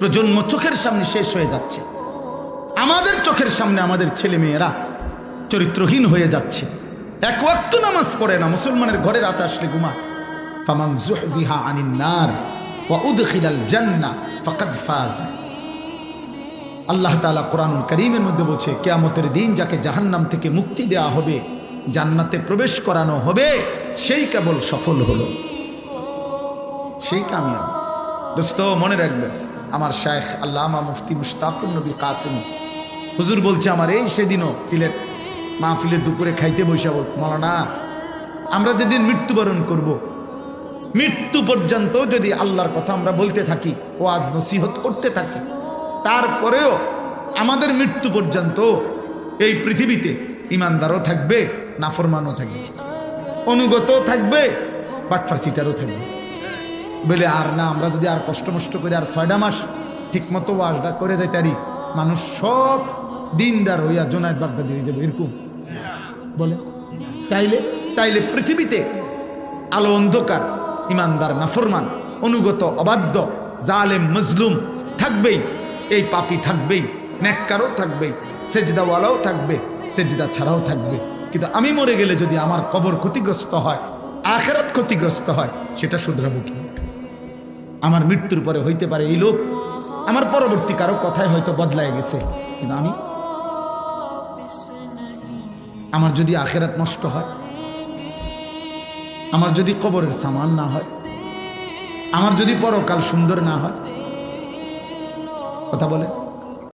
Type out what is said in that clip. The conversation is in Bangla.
প্রজন্ম চোখের সামনে শেষ হয়ে যাচ্ছে। আমাদের চোখের সামনে আমাদের ছেলে মেয়েরা চরিত্রহীন হয়ে যাচ্ছে। এক ওয়াক্ত নামাজ পড়ে না, মুসলমানের ঘরে রাত আসলে ঘুমা। ফামান জুহজিহা আনিন নার ওয়া উদখিলাল জান্নাহ ফাকাদ ফাজ। আল্লাহ তাআলা কোরআনুল করিমের মধ্যে বলছে, কেয়ামতের দিন যাকে জাহান্নাম থেকে মুক্তি দেওয়া হবে, জান্নাতে প্রবেশ করানো হবে, সেই কেবল সফল হলো। সেই কামিয়াব। দোস্ত, মনে রাখবেন আমার শেখ আল্লামা মুফতি মুশতাকুর নবী কাসিম হুজুর বলছে, আমার এই সেদিনও সিলেট মাহফিলের দুপুরে খাইতে বৈশা বলতো মৌলানা, আমরা যেদিন মৃত্যুবরণ করব। মৃত্যু পর্যন্ত যদি আল্লাহর কথা আমরা বলতে থাকি ও আজ নসিহত করতে থাকি, তারপরেও আমাদের মৃত্যু পর্যন্ত এই পৃথিবীতে ইমানদারও থাকবে, নাফরমানও থাকবে অনুগত থাকবে, বাটফার সিটারও থাকবে বলে, আর না, আমরা যদি আর কষ্ট মষ্ট করে আর ছয়টা মাস ঠিক মতো ওয়াজটা করে যাইতে পারি মানুষ সব দিনদার হইয়া জোনায়দ বাগদাদি হয়ে যাবে, এরকম। বলে, তাইলে তাইলে পৃথিবীতে আলো অন্ধকার, ইমানদার, নাফরমান, অনুগত, অবাধ্য, জালেম, মজলুম থাকবেই, এই পাপি থাকবেই নেককারও থাকবেই, সেজদাওয়ালাও থাকবে, সেজদা ছাড়াও থাকবে। কিন্তু আমি মরে গেলে যদি আমার কবর ক্ষতিগ্রস্ত হয়, আখেরাত ক্ষতিগ্রস্ত হয়, সেটা শুধরাবো কি? আমার মৃত্যুর পরে হইতে পারে এই লোক। আমার পরবর্তী কারও কথায় হয়তো বদলায় গেছে। কিন্তু আমি আমার যদি আখেরাত নষ্ট হয়, আমার যদি কবরের সামান না হয়, আমার যদি পরকাল সুন্দর না হয়, কথা বলে